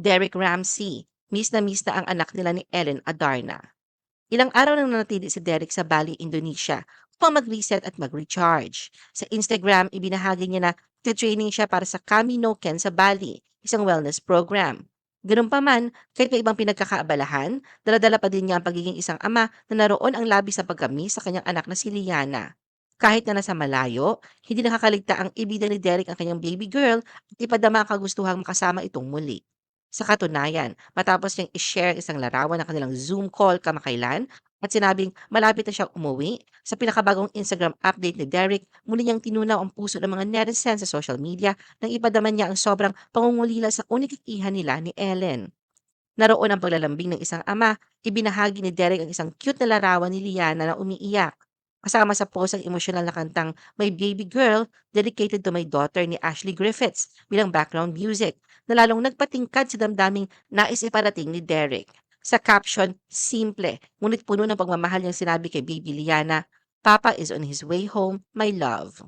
Derek Ramsey, miss na miss na ang anak nila ni Ellen Adarna. Ilang araw nang nanatili si Derek sa Bali, Indonesia upang mag-reset at mag-recharge. Sa Instagram, ibinahagi niya na training siya para sa Camino Ken sa Bali, isang wellness program. Ganun pa man, kahit may ibang pinagkakaabalahan, daladala pa din niya ang pagiging isang ama na naroon ang labis sa pagkami sa kanyang anak na si Liana. Kahit na nasa malayo, hindi nakakaligta ang ibida ni Derek ang kanyang baby girl at ipadama ang kagustuhang makasama itong muli. Sa katunayan, matapos niyang i-share isang larawan ng kanilang Zoom call kamakailan at sinabing malapit na siyang umuwi, sa pinakabagong Instagram update ni Derek, muli niyang tinunaw ang puso ng mga netizens sa social media nang ipadama niya ang sobrang pangungulila sa unikikihan nila ni Ellen. Naroon ang paglalambing ng isang ama, ibinahagi ni Derek ang isang cute na larawan ni Liana na umiiyak. Kasama sa post ang emosyonal na kantang My Baby Girl dedicated to my daughter ni Ashley Griffiths bilang background music na lalong nagpatingkad sa damdaming nais iparating ni Derek. Sa caption, simple, ngunit puno ng pagmamahal niyang sinabi kay Baby Liana, Papa is on his way home, my love.